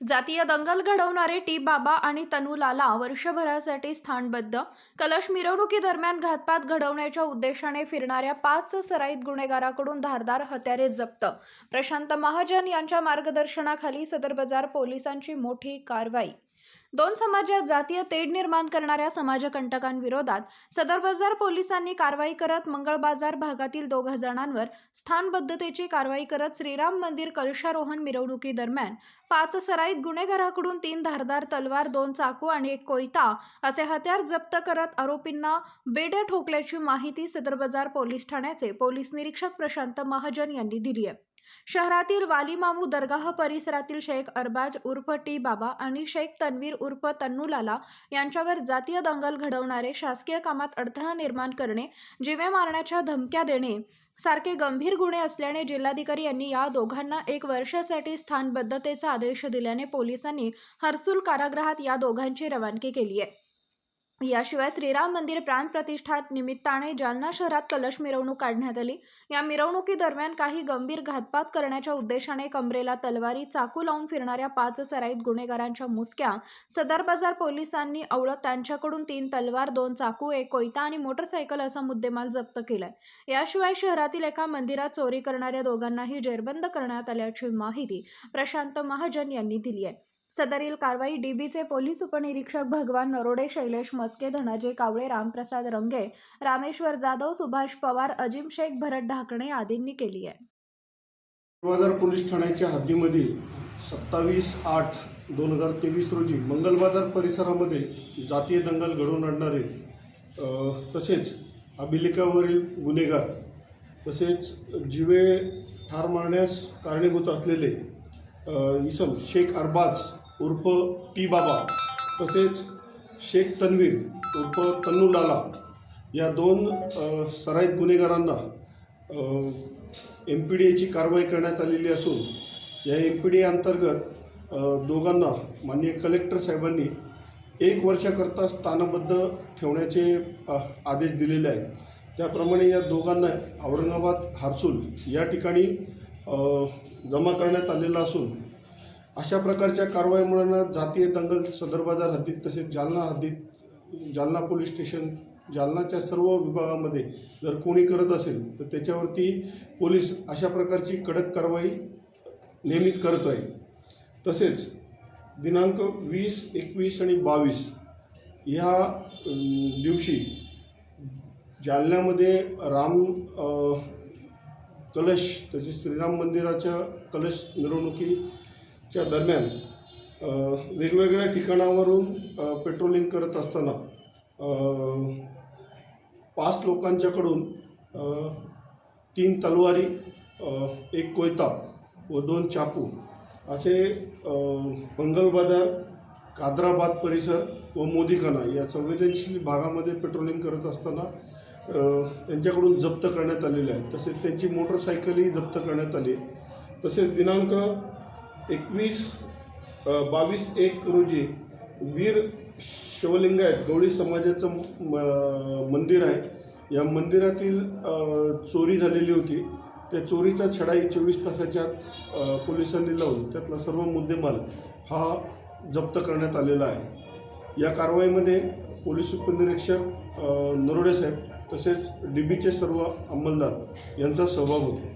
जातीय दंगल घडवणारे टी बाबा आणि तनुलाला वर्षभरासाठी स्थानबद्ध. कलश मिरवणुकीदरम्यान घातपात घडवण्याच्या उद्देशाने फिरणाऱ्या पाच सराईत गुन्हेगाराकडून धारदार हत्यारे जप्त. प्रशांत महाजन यांच्या मार्गदर्शनाखाली सदर बाजार पोलिसांची मोठी कारवाई. दोन समाजात जातीय तेढ निर्माण करणाऱ्या समाजकंटकांविरोधात सदर बाजार पोलिसांनी कारवाई करत मंगळ बाजार भागातील दोघा जणांवर स्थानबद्धतेची कारवाई करत श्रीराम मंदिर कलशारोहण मिरवणुकीदरम्यान पाच सराईत गुन्हेगाराकडून तीन धारदार तलवार दोन चाकू आणि एक कोयता असे हत्यार जप्त करत आरोपींना बेड्या ठोकल्याची माहिती सदर बाजार पोलीस ठाण्याचे पोलीस निरीक्षक प्रशांत महाजन यांनी दिली आहे. शहरातील वाली मामू परिसरातील शेख अरबाज उर्फ टी बाबा आणि शेख तन्वीर उर्फ तन्नुलाला यांच्यावर जातीय दंगल घडवणारे शासकीय कामात अडथळा निर्माण करणे जिवे मारण्याच्या धमक्या देणे सारखे गंभीर गुन्हे असल्याने जिल्हाधिकारी यांनी या दोघांना एक वर्षासाठी स्थानबद्धतेचा आदेश दिल्याने पोलिसांनी हर्सुल कारागृहात या दोघांची रवानगी केली आहे. याशिवाय श्रीराम मंदिर प्राण प्रतिष्ठा निमित्ताने जालना शहरात कलश मिरवणूक काढण्यात आली. या मिरवणुकीदरम्यान काही गंभीर घातपात करण्याच्या उद्देशाने कमरेला तलवारी चाकू लावून फिरणाऱ्या पाच सराईत गुन्हेगारांच्या मुसक्या सदर बाजार पोलिसांनी अवळत त्यांच्याकडून तीन तलवार दोन चाकू एक कोयता आणि मोटरसायकल असा मुद्देमाल जप्त केलाय. याशिवाय शहरातील एका मंदिरात चोरी करणाऱ्या दोघांनाही जेरबंद करण्यात आल्याची माहिती प्रशांत महाजन यांनी दिली आहे. सदरील कारवाई डीबीचे पोलीस उपनिरीक्षक भगवान नरोडे शैलेश मस्के धनाजी कावळे रामप्रसाद रंगे रामेश्वर जाधव सुभाष पवार अजिम शेख भरत ढाकणे आदींनी केली आहे. बाजार पोलीस ठाण्याच्या हद्दीमधील सत्तावीस आठ दोन हजार तेवीस रोजी मंगलबाजार परिसरामध्ये जातीय दंगल घडवून आणणारे तसेच अभिलेखावरील गुन्हेगार तसेच जिवे ठार मारण्यास कारणीभूत असलेले इसम शेख अरबाज उर्फ टी बाबा तसेच शेख तन्वीर उर्फ तन्नू लाला या दोन सराईत गुन्हेगारांना एम पी डी एची कारवाई करण्यात आलेली असून या एम पी डी अंतर्गत दोघांना माननीय कलेक्टर साहेबांनी एक वर्षाकरता स्थानबद्ध ठेवण्याचे आदेश दिलेले आहेत. त्याप्रमाणे या दोघांना औरंगाबाद हार्सूल या ठिकाणी जमा करण्यात आलेला असून अशा प्रकारच्या कारवाईमुळे जातीय दंगल सदर बाजार हद्दीत तसेच जालना हद्दीत जालना पोलीस स्टेशन जालनाच्या सर्व विभागामध्ये जर कोणी करत असेल तर त्याच्यावरती पोलीस अशा प्रकारची कडक कारवाई नेहमीच करत राहील. तसेच दिनांक वीस एकवीस आणि बावीस ह्या दिवशी जालन्यामध्ये राम कलश तसेच श्रीराम मंदिराच्या कलश मिरवणुकी च्या दरम्यान वेगवेगळ्या ठिकाणावरून पेट्रोलिंग करत असताना पाच लोकांच्याकडून तीन तलवारी एक कोयता व दोन चाकू असे अं, मंगलबाजार कादराबाद परिसर व मोदीखाना या संवेदनशील भागामध्ये पेट्रोलिंग करत असताना त्यांच्याकडून जप्त करण्यात आलेले आहे तसेच त्यांची मोटरसायकलही जप्त करण्यात आली तसेच दिनांक एकवीस बावीस एक रोजी वीर शिवलिंगायत दोळी समाजाचं म- मंदिर आहे. या मंदिरातील चोरी झालेली होती. त्या चोरीचा छडाई चोवीस तासाच्या पोलिसांनी लावून त्यातला सर्व मुद्देमाल हा जप्त करण्यात आलेला आहे. या कारवाईमध्ये पोलीस उपनिरीक्षक नरोडे साहेब तसेच डी बीचे सर्व अंमलदार यांचा सहभाग होता.